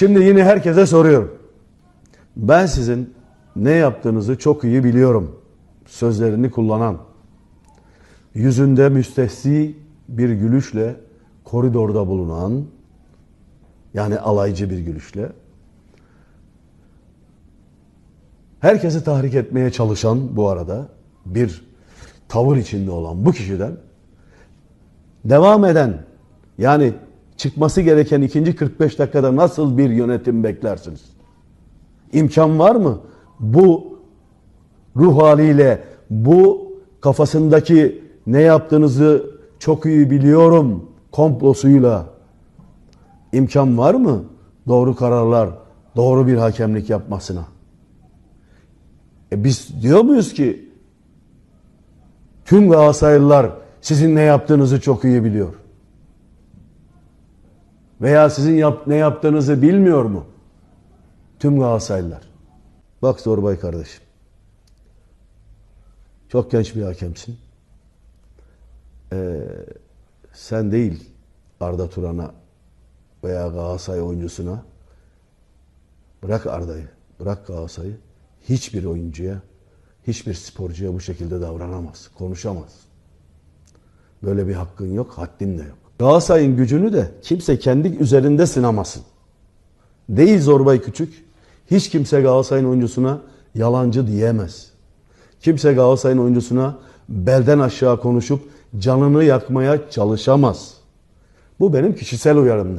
Şimdi yine herkese soruyorum. Ben sizin ne yaptığınızı çok iyi biliyorum. Sözlerini kullanan, yüzünde müstehsi bir gülüşle koridorda bulunan, yani alaycı bir gülüşle, herkesi tahrik etmeye çalışan bu arada bir tavır içinde olan bu kişiden devam eden yani çıkması gereken ikinci 45 dakikada nasıl bir yönetim beklersiniz? İmkan var mı? Bu ruh haliyle, bu kafasındaki ne yaptığınızı çok iyi biliyorum komplosuyla imkan var mı? Doğru kararlar, doğru bir hakemlik yapmasına. E biz diyor muyuz ki tüm Galatasaraylılar sizin ne yaptığınızı çok iyi biliyor. Veya sizin yap, ne yaptığınızı bilmiyor mu? Tüm Galatasaraylılar. Bak Zorbay kardeşim. Çok genç bir hakemsin. Ee, sen değil Arda Turan'a veya Galatasaray oyuncusuna bırak Arda'yı, bırak Galatasaray'ı hiçbir oyuncuya, hiçbir sporcuya bu şekilde davranamaz, konuşamaz. Böyle bir hakkın yok, haddin de yok. Galatasaray'ın gücünü de kimse kendi üzerinde sınamasın. Değil Zorbay Küçük, hiç kimse Galatasaray'ın oyuncusuna yalancı diyemez. Kimse Galatasaray'ın oyuncusuna belden aşağı konuşup canını yakmaya çalışamaz. Bu benim kişisel uyarımdır.